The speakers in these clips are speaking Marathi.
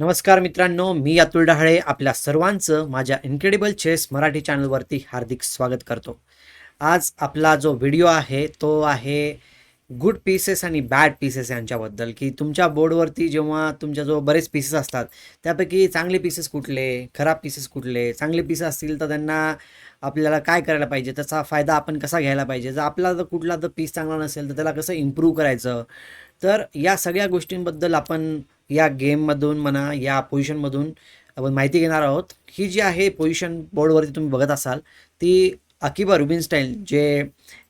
नमस्कार मित्रांनो मी अतुल डहाळे आपल्या सर्वांचं माझ्या इन्क्रेडिबल चेस मराठी चॅनलवरती हार्दिक स्वागत करतो. आज आपला जो व्हिडिओ आहे तो आहे गुड पीसेस आणि बॅड पीसेस यांच्याबद्दल. की तुमच्या बोर्डवरती जेव्हा तुमच्या जो बरेच पीसेस असतात त्यापैकी चांगले पीसेस कुठले खराब पीसेस कुठले चांगले पीसेस असतील तर त्यांना आपल्याला काय करायला पाहिजे त्याचा फायदा आपण कसा घ्यायला पाहिजे? जर आपला जर कुठला जर पीस चांगला नसेल तर त्याला कसं इम्प्रूव्ह करायचं? तर या सगळ्या गोष्टींबद्दल आपण या गेममधून म्हणा या पोझिशनमधून आपण माहिती घेणार आहोत. ही जी आहे पोझिशन बोर्डवरती तुम्ही बघत असाल ती अकिबा रुबिनस्टाईन जे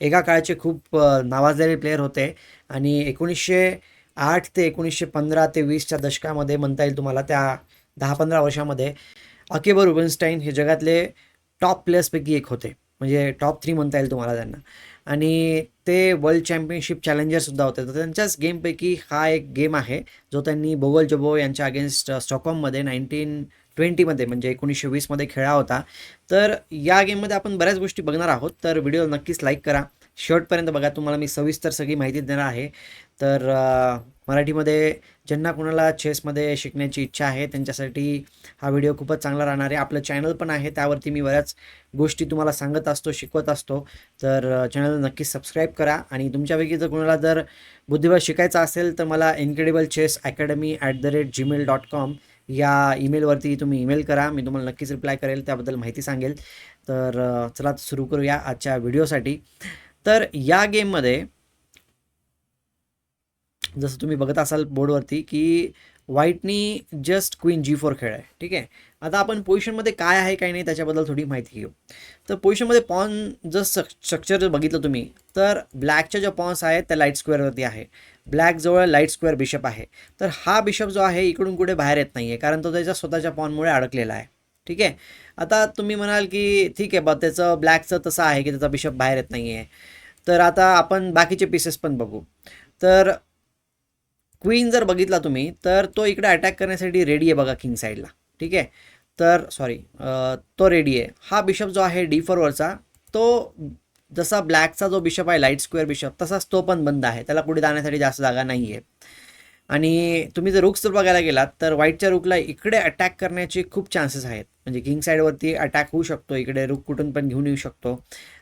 एका काळचे खूप नावाजलेले प्लेयर होते आणि एकोणीसशे आठ ते एकोणीसशे पंधरा ते वीसच्या दशकामध्ये म्हणता येईल तुम्हाला त्या दहा पंधरा वर्षामध्ये अकिबा रुबिनस्टाईन हे जगातले टॉप प्लेयर्सपैकी एक होते. म्हणजे टॉप थ्री म्हणता येईल तुम्हाला त्यांना. आणि ते वर्ल्ड चॅम्पियनशिप चॅलेंजरसुद्धा होते. तर त्यांच्याच गेमपैकी हा एक गेम आहे जो त्यांनी बोगल जबो यांच्या अगेन्स्ट स्टॉकहोममध्ये नाईन्टीन ट्वेंटीमध्ये म्हणजे एकोणीसशे वीसमध्ये खेळला होता. तर या गेममध्ये आपण बऱ्याच गोष्टी बघणार आहोत. तर व्हिडिओ नक्कीच लाईक करा. शेवटपर्यंत बघा तुम्हाला मी सविस्तर सगळी माहिती देणार आहे. तर मराठीमध्ये ज्यांना कोणाला चेसमध्ये शिकण्याची इच्छा आहे त्यांच्यासाठी हा व्हिडिओ खूपच चांगला राहणार आहे. आपलं चॅनल पण आहे त्यावरती मी बऱ्याच गोष्टी तुम्हाला सांगत असतो शिकवत असतो. तर चॅनल नक्कीच सबस्क्राईब करा आणि तुमच्यापैकी जर कोणाला जर बुद्धिबळ शिकायचं असेल तर मला incredible chess academy at the rate Gmail dot com या ईमेलवरती तुम्ही ईमेल करा. मी तुम्हाला नक्कीच रिप्लाय करेल त्याबद्दल माहिती सांगेल. तर चला सुरू करूया आजच्या व्हिडिओसाठी. तर या गेममध्ये जसं तुम्ही बघत असाल बोर्डवरती की व्हाईटनी जस्ट क्वीन जी फोर खेळ आहे ठीक आहे? आता आपण पोझिशनमध्ये काय आहे काय नाही त्याच्याबद्दल थोडी माहिती घेऊ. तर पोझिशनमध्ये पॉन जर स्ट्रक्चर जर बघितलं तुम्ही तर ब्लॅकच्या ज्या पॉन्स आहेत त्या लाइट स्क्वेअरवरती आहे. ब्लॅकजवळ लाइट स्क्वेअर बिशप आहे. तर हा बिशप जो आहे इकडून कुठे बाहेर येत नाही आहे कारण तो त्याच्या स्वतःच्या पॉनमुळे अडकलेला आहे. ठीक आहे? आता तुम्ही म्हणाल की ठीक आहे बा त्याचं ब्लॅकचं तसं आहे की त्याचा बिशप बाहेर येत नाही आहे तर आता आपण बाकीचे पीसेस पण बघू. तर क्वीन जर बघितला तुम्ही तर तो इकडे अटॅक करण्यासाठी रेडी आहे बघा किंग साईडला ठीक आहे? तर सॉरी तो रेडी आहे. हा बिशप जो आहे डी फोरवरचा तो जसा ब्लॅकचा जो बिशप आहे लाइट स्क्वेअर बिशप तसाच तो पण बंद आहे. त्याला पुढे जाण्यासाठी जास्त जागा नाही आहे आणि तुम्ही जर रुक्स जर बघायला गेलात तर व्हाईटच्या रुकला इकडे अटॅक करण्याचे खूप चान्सेस आहेत. म्हणजे किंग साईडवरती अटॅक होऊ शकतो इकडे रुक कुठून पण घेऊन येऊ शकतो.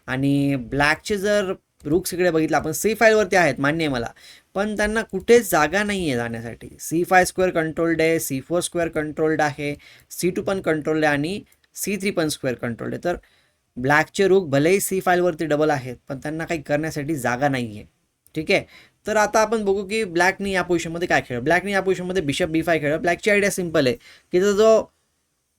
आणि ब्लॅकचे जर रुक्स इकडे बघितलं. आपण सी फाईलवरती आहेत मान्य आहे मला. पण त्यांना कुठेच जागा नाही आहे जाण्यासाठी. सी फाय स्क्वेअर कंट्रोल्ड आहे सी फोर स्क्वेअर कंट्रोल्ड आहे सी टू पण कंट्रोल्ड आहे आणि सी थ्री पण स्क्वेअर कंट्रोल्ड आहे. तर ब्लॅकचे रुक भलेही सी फाईलवरती डबल आहेत पण त्यांना काही करण्यासाठी जागा नाही आहे ठीक आहे? तर आता आपण बघू की ब्लॅकनी या पोझिशनमध्ये काय खेळ ब्लॅकनी या पोझिशनमध्ये बिशप बी फाय खेळ ब्लॅकची आयडिया सिंपल आहे की तो जो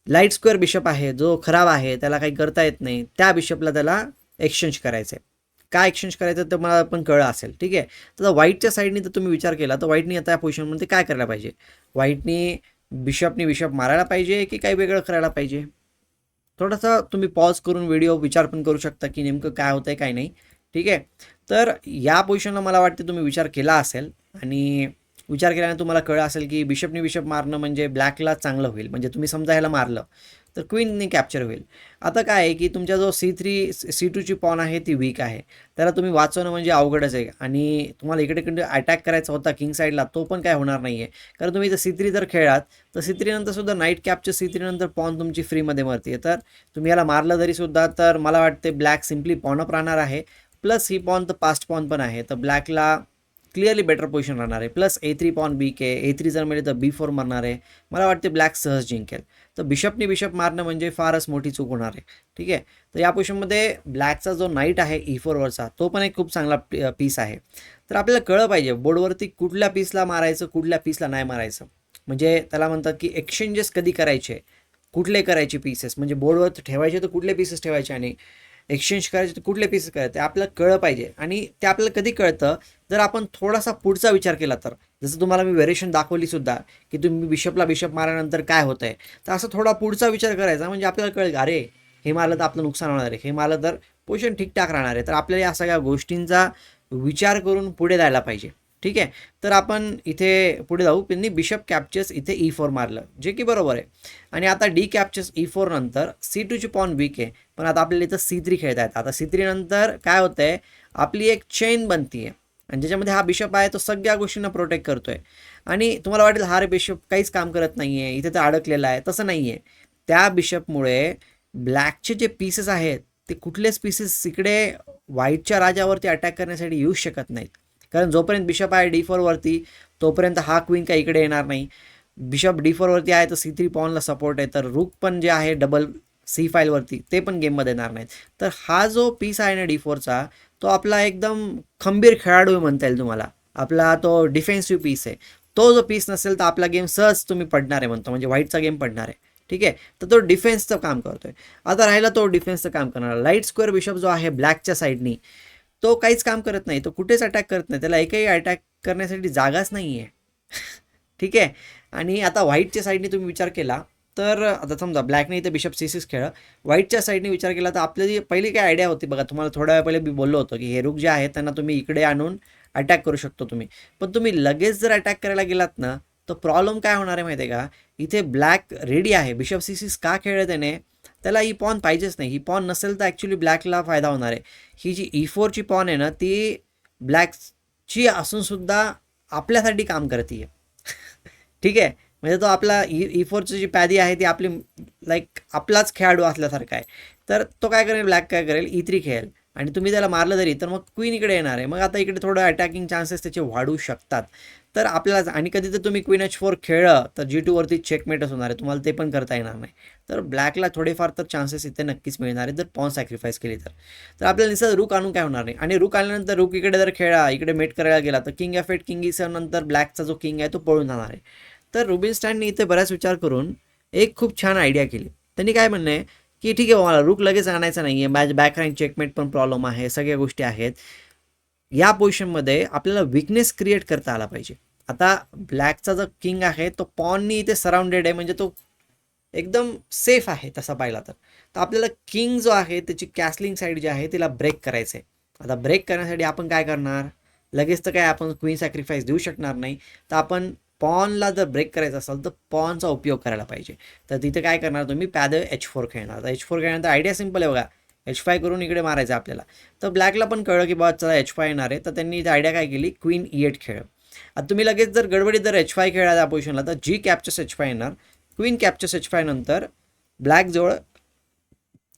लाइट स्क्वेअर बिशप आहे जो खराब आहे त्याला काही करता येत नाही. त्या बिशपला त्याला एक्सचेंज करायचं आहे काय एक्सचेंज करायचं तर मला पण कळलं असेल ठीक आहे? तर व्हाईटच्या साईडनी जर तुम्ही विचार केला तर व्हाईटनी आता या पोझिशनमध्ये काय करायला पाहिजे? व्हाईटनी बिशपनी बिशप मारायला पाहिजे की काही वेगळं करायला पाहिजे? थोडासा तुम्ही पॉज करून व्हिडिओ विचार पण करू शकता की नेमकं काय होतं आहे काय नाही ठीक आहे? तर या पोझिशनला मला वाटते तुम्ही विचार केला असेल आणि विचार केल्याने तुम्हाला कळलं असेल की बिशपनी बिशप मारणं म्हणजे ब्लॅकला चांगलं होईल. म्हणजे तुम्ही समजा ह्याला मारलं तर क्वीनने कॅप्चर होईल. आता काय आहे की तुमच्या जो सी थ्री सी टूची पॉन आहे ती वीक आहे. त्याला तुम्ही वाचवणं म्हणजे अवघडच आहे. आणि तुम्हाला इकडे इकडे अटॅक करायचा होता किंग साईडला तो पण काय होणार नाही आहे कारण तुम्ही जर सी थ्री जर खेळात तर सी थ्रीनंतर सुद्धा नाईट कॅपच्या सी थ्रीनंतर पॉन तुमची फ्रीमध्ये मरते तर तुम्ही याला मारलं तरीसुद्धा तर मला वाटते ब्लॅक सिम्पली पॉनअप राहणार आहे. प्लस ही पॉन तर पास्ट पॉन पण आहे. तर ब्लॅकला क्लिअरली बेटर पोझिशन राहणार आहे. Plus A three pawn B K A three जर मिळेल तर बी फोर मारणार आहे. मला वाटते ब्लॅक सहज जिंकेल. तर बिशपनी बिशप मारणं म्हणजे फारच मोठी चूक होणार आहे. ठीक आहे? तर या पोझिशनमध्ये ब्लॅकचा जो नाईट आहे e ई फोरवरचा तो पण एक खूप चांगला पीस आहे. तर आपल्याला कळलं पाहिजे बोर्डवरती कुठल्या पीसला मारायचं कुठल्या पीसला नाही मारायचं. म्हणजे त्याला म्हणतात की एक्सचेंजेस कधी करायचे कुठले करायचे पीसेस म्हणजे बोर्डवर ठेवायचे तर कुठले पीसेस ठेवायचे आणि एक्सचेंज करायचे तर कुठले पीसेस करायचे? ते आपल्याला कळलं पाहिजे. आणि ते आपल्याला कधी कळतं? जर आपण थोडासा पुढचा विचार केला तर. जसं तुम्हाला मी व्हेरिएशन दाखवली सुद्धा की तुम्ही बिशपला बिशप मारल्यानंतर काय होतं आहे तर असं थोडा पुढचा विचार करायचा म्हणजे आपल्याला कळेल अरे हे मारलं तर आपलं नुकसान होणार आहे. हे मारलं तर पोझिशन ठीकठाक राहणार आहे. तर आपल्याला या सगळ्या गोष्टींचा विचार करून पुढे जायला पाहिजे. ठीक आहे? तर आपण इथे पुढे जाऊ. त्यांनी बिशप कॅप्चर्स इथे e ई फोर मारलं. जे की बरोबर आहे. आणि आता डी कॅप्चर्स ई फोर नंतर सी टूची पॉन वीक आहे. पण आता आपल्याला इथं सी थ्री खेळता येतात. आता सी थ्री नंतर काय होतं आहे आपली एक चेन बनती आहे आणि ज्याच्यामध्ये हा बिशप आहे तो सगळ्या गोष्टींना प्रोटेक्ट करतोय. आणि तुम्हाला वाटेल हा बिशप काहीच काम करत नाही आहे इथे तर अडकलेला आहे. तसं नाही आहे त्या बिशपमुळे ब्लॅकचे जे पीसेस आहेत ते कुठलेच पीसेस इकडे व्हाईटच्या राजावरती अटॅक करण्यासाठी येऊ शकत नाहीत. कारण जोपर्यंत बिशप आहे डी फोरवरती तोपर्यंत हा क्वीन काही इकडे येणार नाही. बिशप डी फोरवरती आहे तर सी थ्री पॉनला सपोर्ट आहे. तर रूक पण जे आहे डबल सी फाईलवरती ते पण गेममध्ये येणार नाहीत. तर हा जो पीस आहे ना डी फोरचा तो आपला एकदम खंबीर खेळाडू म्हणता येईल तुम्हाला. आपला तो डिफेन्सिव्ह पीस आहे. तो जो पीस नसेल तर आपला गेम सहज तुम्ही पडणार आहे म्हणतो. म्हणजे व्हाईटचा गेम पडणार आहे. ठीक आहे? तर तो डिफेन्सचं काम करतोय. आता राहिला तो डिफेन्सचं काम करणार. लाइट स्क्वेअर बिशप जो आहे ब्लॅकच्या साईडनी तो काहीच काम करत नाही तो कुठेच अटॅक करत नाही त्याला एकही अटॅक करण्यासाठी जागाच नाही आहे ठीक आहे? आणि आता व्हाईटच्या साईडने तुम्ही विचार केला तर आता समजा ब्लॅकने इथे बिशप सी सिक्स खेळ व्हाईटच्या साईडने विचार केला तर आपली जी पहिली काय आयडिया होती बघा तुम्हाला थोड्या वेळ पहिले मी बोललो होतो की हे रुक जे आहेत त्यांना तुम्ही इकडे आणून अटॅक करू शकतो तुम्ही. पण तुम्ही लगेच जर अटॅक करायला गेलात ना तर प्रॉब्लेम काय होणार आहे माहिती आहे का? इथे ब्लॅक रेडी आहे. बिशप सी सिक्स का खेळलं त्याने? त्याला ही पॉन पाहिजेच नाही. ही पॉन नसेल तर ॲक्च्युली ब्लॅकला फायदा होणार आहे. ही जी ई फोरची पॉन आहे ना ती ब्लॅकची असूनसुद्धा आपल्यासाठी काम करते ठीक आहे? म्हणजे तो आपला ई ई फोरची जी पॅदी आहे ती आपली लाईक आपलाच खेळाडू असल्यासारखा आहे. तर तो काय करेल? ब्लॅक काय करेल? E ई थ्री खेळेल. आणि तुम्ही त्याला मारलं तरी तर मग क्वीन इकडे येणार आहे. मग आता इकडे थोडं अटॅकिंग चान्सेस त्याचे वाढू शकतात. तर आपल्यालाच आणि कधी तर तुम्ही क्वीन एच फोर खेळलं तर जी टूवरती चेकमेटच होणार आहे. तुम्हाला ते पण करता येणार नाही. तर ब्लॅकला थोडेफार तर चान्सेस इथे नक्कीच मिळणार आहे जर पॉन सॅक्रिफाईस केली तर. तर आपल्याला निसर्ग रुक आणून काय होणार नाही. आणि रुक आल्यानंतर रुक इकडे जर खेळा इकडे मेट करायला गेला तर किंग एफ एट किंग नंतर ब्लॅकचा जो किंग आहे तो पळून जाणार आहे. तर रुबिन स्टँडनी इथे बऱ्याच विचार करून एक खूप छान आयडिया केली. त्यांनी काय म्हणणं आहे की ठीक आहे मला रुक लगेच आणायचं नाही आहे मॅच बॅक रँक चेकमेट पण प्रॉब्लेम आहे सगळ्या गोष्टी आहेत. या पोझिशनमध्ये आपल्याला विकनेस क्रिएट करता आला पाहिजे. आता ब्लॅकचा जो किंग आहे तो पॉननी इथे सराउंडेड आहे म्हणजे तो एकदम सेफ आहे तसा पाहिला तर. तर आपल्याला किंग जो आहे त्याची कॅसलिंग साईड जी आहे तिला ब्रेक करायचं आहे. आता ब्रेक करण्यासाठी आपण काय करणार? लगेच तर काय आपण क्वीन सॅक्रिफाईस देऊ शकणार नाही. तर आपण पॉनला जर ब्रेक करायचं असेल तर पॉनचा उपयोग करायला पाहिजे. तर तिथे काय करणार तुम्ही? पॅद एच फोर खेळणार. तर एच फोर खेळण्याचा आयडिया सिंपल आहे बघा. एच फाय करून इकडे मारायचं आपल्याला. तर ब्लॅकला पण कळलं की बाबा चला एच फाय येणार आहे. तर त्यांनी आयडिया काय केली? क्वीन ई एट खेळ. आता तुम्ही लगेच जर गडबडीत जर एच फाय खेळा त्या पोझिशनला तर जी कॅप्चस एच फाय येणार. क्वीन कॅप्चस एच फाय नंतर ब्लॅकजवळ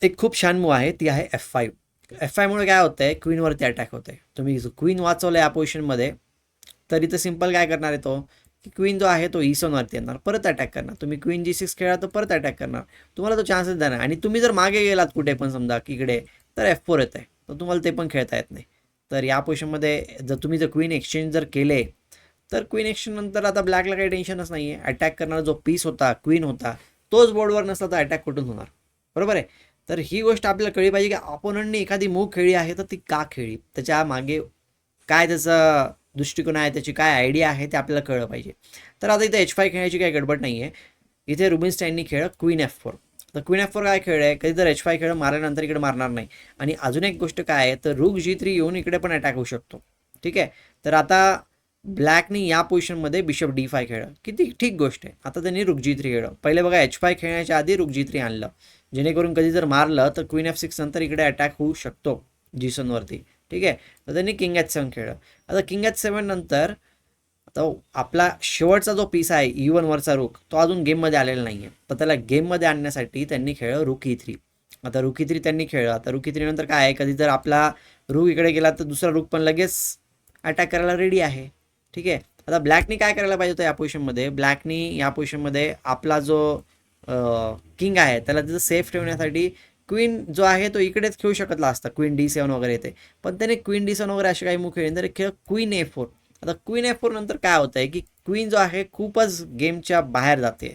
एक खूप छान मूव आहे. ती आहे एफ फाईव्ह एफ फायमुळे काय होतं आहे क्वीनवरती अटॅक होते तुम्ही क्वीन वाचवलं या पोझिशनमध्ये तर सिंपल काय करणार आहे तो? की क्वीन जो आहे तो इसनवरती येणार परत अटॅक करणार. तुम्ही क्वीन जी सिक्स खेळा तर परत अटॅक करणार. तुम्हाला तो चान्सेस देणार. आणि तुम्ही जर मागे गेलात कुठे पण समजा की इकडे तर एफ फोर येत आहे. तर तुम्हाला ते पण खेळता येत नाही. तर या पोझिशनमध्ये जर तुम्ही जर क्वीन एक्सचेंज जर केले तर क्वीन एक्सचेंज नंतर आता ब्लॅकला काही टेन्शनच नाही आहे अटॅक करणारा जो पीस होता क्वीन होता तोच बोर्डवर नसला तर अटॅक कुठून होणार? बरोबर आहे? तर ही गोष्ट आपल्याला कळली पाहिजे की अपोनंटने एखादी मूव खेळली आहे तर ती का खेळी त्याच्यामागे काय त्याचं दृष्टिकोन आहे त्याची काय आयडिया आहे ते आपल्याला कळलं पाहिजे. तर आता इथे एच फाय खेळायची काही गडबड नाही आहे इथे रुबिनस्टाईननी खेळ क्वीन एफ फोर तर क्वीन एफ फोर काय खेळ आहे? कधी जर एच फाय खेळ मारल्यानंतर इकडे मारणार नाही. आणि अजून एक गोष्ट काय आहे? तर रुक जी थ्री येऊन इकडे पण अटॅक होऊ शकतो. ठीक आहे? तर आता ब्लॅकनी या पोझिशनमध्ये बिशप डी फाय खेळलं. किती? ठीक गोष्ट आहे. आता त्यांनी रुक जी थ्री खेळलं. पहिले बघा एच फाय खेळण्याच्या आधी रुक जी थ्री आणलं. जेणेकरून कधी जर मारलं तर क्वीन एफ सिक्स नंतर इकडे अटॅक होऊ शकतो जीसनवरती ठीक आहे? तर त्यांनी किंग एच सेवन खेळलं. आता किंग एच सेवन नंतर आता आपला शेवटचा जो पीस आहे ई वनवरचा रुख तो अजून गेममध्ये आलेला नाही आहे तर त्याला गेममध्ये आणण्यासाठी त्यांनी खेळलं रुक ई थ्री आता रुक ई थ्री त्यांनी खेळलं. आता रुक ई थ्री नंतर काय आहे? कधी जर आपला रुख इकडे गेला तर दुसरा रुख पण लगेच अटॅक करायला रेडी आहे. ठीक आहे? आता ब्लॅकनी काय करायला पाहिजे होतं या पोझिशनमध्ये ब्लॅकनी या पोझिशनमध्ये आपला जो किंग आहे त्याला तिथं सेफ ठेवण्यासाठी क्वीन जो आहे तो इकडेच खेळू शकतला असता. क्वीन डी सेवन वगैरे येते पण त्याने क्वीन डी सेवन वगैरे असे काही मूव खेळले तर खेळ क्वीन ए फोर आता क्वीन ए फोर नंतर काय होतं आहे की क्वीन जो आहे खूपच गेमच्या बाहेर जाते.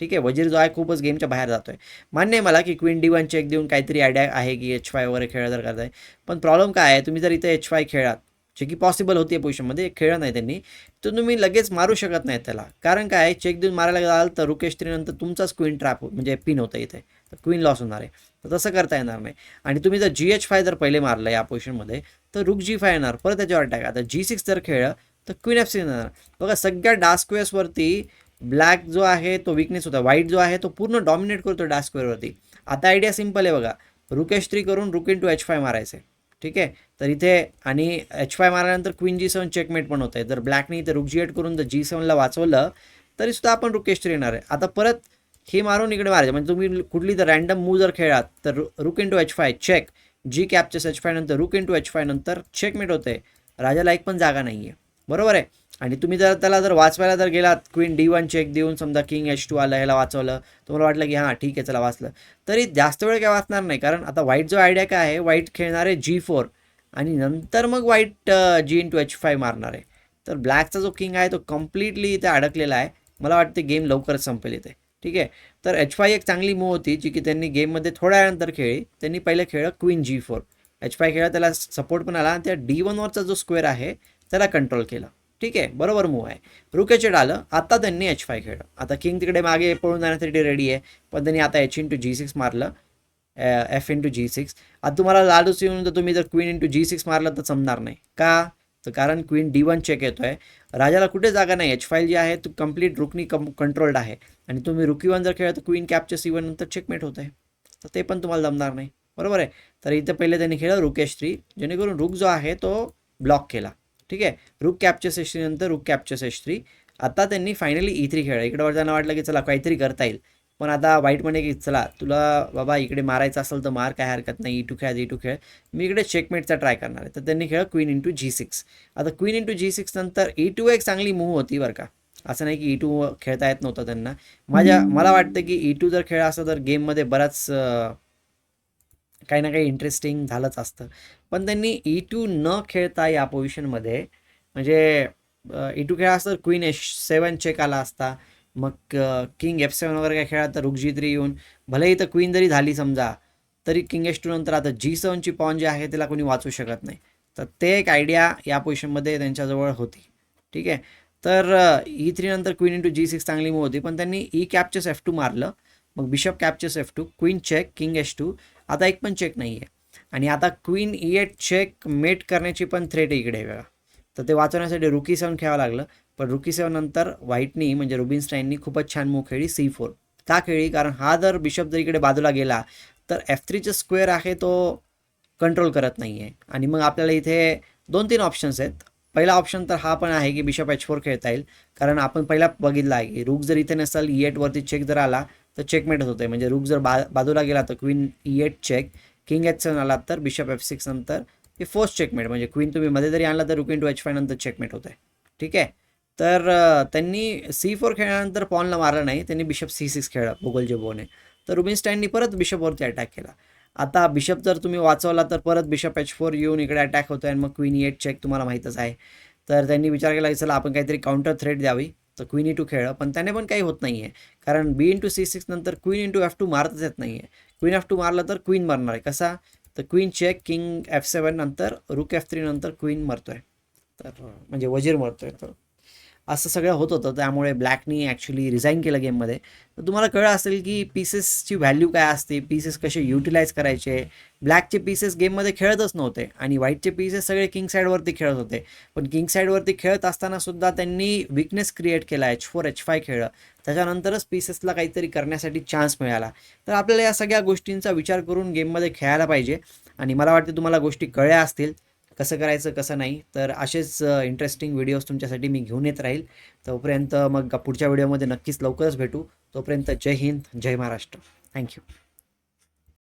ठीक आहे? वजीर जो आहे खूपच गेमच्या बाहेर जातो आहे मान्य आहे मला की क्वीन डी वन चेक देऊन काहीतरी आयडिया आहे की एच फाय वगैरे खेळ जर करताय. पण प्रॉब्लेम काय आहे? तुम्ही जर इथे एच फाय खेळात जे की पॉसिबल होती पोझिशनमध्ये खेळ नाही त्यांनी. तर तुम्ही लगेच मारू शकत नाही त्याला. कारण काय आहे चेक देऊन मारायला जाल तर रुकेश त्रीनंतर तुमचाच क्वीन ट्रॅप म्हणजे पिन होतं इथे. तर क्वीन लॉस होणार आहे. तर तसं करता येणार नाही. आणि तुम्ही जर जी एच फाय जर पहिले मारलं या पोझिशनमध्ये तर रुक जी फाय येणार. परत त्याच्यावर अटॅक आता जी सिक्स जर खेळलं तर क्वीन एफ सिक्स येणार. बघा सगळ्या डास्क्वेअर्सवरती ब्लॅक जो आहे तो विकनेस होता. व्हाईट जो आहे तो पूर्ण डॉमिनेट करतो डास्क्वेअरवरती आता आयडिया सिंपल आहे बघा. रुकेश थ्री करून रुक इन टू एच फाय मारायचं ठीक आहे? तर इथे आणि एच फाय मारल्यानंतर क्वीन जी सेवन चेकमेट पण होत आहे जर ब्लॅकने इथे रुक जी एट करून जर जी सेवनला वाचवलं तरी सुद्धा आपण रुकेश थ्री येणार आहे. आता परत हे मारून इकडे मारायचं. म्हणजे तुम्ही कुठली तर रँडम मूव जर खेळात तर rook into H five check G captures H five नंतर rook into H five नंतर चेकमेट होते राजाला एक पण जागा नाही आहे बरोबर आहे? आणि तुम्ही जर त्याला जर वाचवायला जर गेलात क्वीन डी वन चेक देऊन समजा किंग एच टू आलं ह्याला वाचवलं तुम्हाला वाटलं की हां ठीक आहे चला वाचलं. तरी जास्त वेळ काय वाचणार नाही कारण आता वाईट जो आयडिया काय आहे वाईट खेळणार आहे जी फोर आणि नंतर मग वाईट G into H five मारणार. आहे तर ब्लॅकचा जो किंग आहे तो कम्प्लिटली इथे अडकलेला आहे. मला वाटते गेम लवकरच संपेल इथे. ठीक आहे? तर एच फाय एक चांगली मूव होती जी की त्यांनी गेममध्ये थोड्या वेळानंतर खेळली. त्यांनी पहिले खेळलं queen G four H five खेळला त्याला सपोर्ट पण आला आणि त्या डी वनवरचा जो स्क्वेअर आहे त्याला कंट्रोल केला. ठीक आहे बरोबर मूव आहे. रुक एच एड आलं आता त्यांनी एच फाय खेळलं. आता किंग तिकडे मागे पळून जाण्यासाठी रेडी आहे. पण त्यांनी आता एच इंटू जी सिक्स मारलं एफ इंटू जी सिक्स आता तुम्हाला लालूच येऊन जर तुम्ही जर क्वीन इंटू जी सिक्स मारलं तर जमणार नाही. का? तर कारण क्वीन डी वन चेक येतो आहे राजाला कुठे जागा नाही. एच फाईल जी आहे तो कंप्लीट रुकनी कम कंट्रोल्ड आहे. आणि तुम्ही रुकी वन जर खेळला तर क्वीन कॅपच्या सी वन नंतर चेकमेट होत आहे तर ते पण तुम्हाला जमणार नाही. बरोबर आहे? तर इथं पहिले त्यांनी खेळलं रुकेश थ्री जेणेकरून रुक जो आहे तो ब्लॉक केला. ठीक आहे? रुक कॅपच्या एच थ्री नंतर रुक कॅपच्या एच थ्री आता त्यांनी फायनली ई थ्री खेळलं. इकडे त्यांना वाटलं की चला काहीतरी करता येईल. पण आता वाईट म्हणे की चला तुला बाबा इकडे मारायचं असेल तर मार काय हरकत नाही. ई टू खेळ ई टू खेळ. मी इकडे चेकमेटचा ट्राय करणार आहे. तर त्यांनी खेळ क्वीन इंटू जी सिक्स आता क्वीन इंटू जी सिक्स नंतर ई टू एक चांगली मूव होती बरं का. असं नाही की ई टू खेळता येत नव्हतं त्यांना. माझ्या मला वाटतं की ई टू जर खेळ असं तर गेममध्ये बराच काही ना काही इंटरेस्टिंग झालंच असतं. पण त्यांनी e ई टू न खेळता या पोझिशनमध्ये म्हणजे ई टू खेळा असतं क्वीन एश सेवन चेक आला असता. मग किंग एफ सेवन वगैरे काय खेळा तर रुक जी थ्री येऊन भलेही तर क्वीन जरी झाली समजा तरी किंग एश टू नंतर आता जी सेवनची पॉन जी आहे त्याला कोणी वाचू शकत नाही. तर ते एक आयडिया या पोझिशनमध्ये त्यांच्याजवळ होती. ठीक आहे? तर ई थ्री e नंतर क्वीन इंटू जी सिक्स चांगली मूव होती. पण त्यांनी ई कॅपचेस एफ टू मारलं. मग bishop captures F two queen check king H two आता एक पण चेक नाही आहे आणि आता queen E eight checkmate करण्याची पण थ्रेट इकडे वेगळा तर ते वाचवण्यासाठी रुकी सेवन खेळावं लागलं. पण रुकी सेवन नंतर व्हाईटनी म्हणजे रुबिन स्टाईननी खूपच छान मूव खेळली सी फोर का खेळली? कारण हा जर बिशप जर इकडे बाजूला गेला तर एफ थ्रीचं स्क्वेअर आहे तो कंट्रोल करत नाही आहे आणि मग आपल्याला इथे दोन तीन ऑप्शन्स आहेत. पहिला ऑप्शन तर हा पण आहे की बिशप एच फोर खेळता येईल. कारण आपण पहिला बघितला आहे की रुक जर इथे नसेल ई एटवरती चेक जर आला तर चेकमेट होते. म्हणजे रुक जर बा बाजूला गेला तर queen E eight check king H seven आला तर बिशप एफ सिक्स नंतर हे फोर्स्ट चेकमेट म्हणजे क्वीन तुम्ही मध्ये जरी आणला तर rook into H five नंतर चेकमेट होत. आहे ठीक आहे? तर त्यांनी सी फोर खेळल्यानंतर पॉनला मारलं नाही. त्यांनी बिशप सी सिक्स खेळला भूगोलचे बोने तर रुबिन स्टँडनी परत बिशपवरती अटॅक केला. आता बिशप जर तुम्ही वाचवला तर परत बिशप एच फोर येऊन इकडे अटॅक होतो आणि मग क्वीन एट चेक तुम्हाला माहीतच आहे. तर त्यांनी विचार केला की चला आपण काहीतरी काउंटर थ्रेट द्यावी. तर क्वीन ई टू खेळलं पण त्याने पण काही होत नाही आहे कारण बी इंटू सी सिक्स नंतर क्वीन इंटू एफ टू मारतच येत नाही आहे क्वीन एफ टू मारलं तर क्वीन मरणार आहे. कसा? तर queen check king F seven नंतर रुक एफ थ्री नंतर क्वीन मरतोय. तर म्हणजे वजीर मरतोय तर असं सगळं होत होतं. त्यामुळे ब्लॅकनी ॲक्च्युली रिझाईन केलं गेममध्ये तर तुम्हाला कळलं असेल की पीसेसची व्हॅल्यू काय असते? पीसेस कसे युटिलाइज करायचे? ब्लॅकचे पीसेस गेममध्ये खेळतच नव्हते. आणि व्हाईटचे पीसेस सगळे किंग साईडवरती खेळत होते. पण किंग साईडवरती खेळत असताना सुद्धा त्यांनी विकनेस क्रिएट केला. एच फोर एच फाय खेळलं. त्याच्यानंतरच पीसेसला काहीतरी करण्यासाठी चान्स मिळाला. तर आपल्याला या सगळ्या गोष्टींचा विचार करून गेममध्ये खेळायला पाहिजे. आणि मला वाटते तुम्हाला गोष्टी कळल्या असतील. कसं करायचं कसं नाही तर असेच इंटरेस्टिंग व्हिडिओज तुमच्यासाठी मी घेऊन येत राहील. तोपर्यंत मग पुढच्या व्हिडिओमध्ये नक्कीच लवकरच भेटू. तोपर्यंत जय हिंद जय महाराष्ट्र. Thank you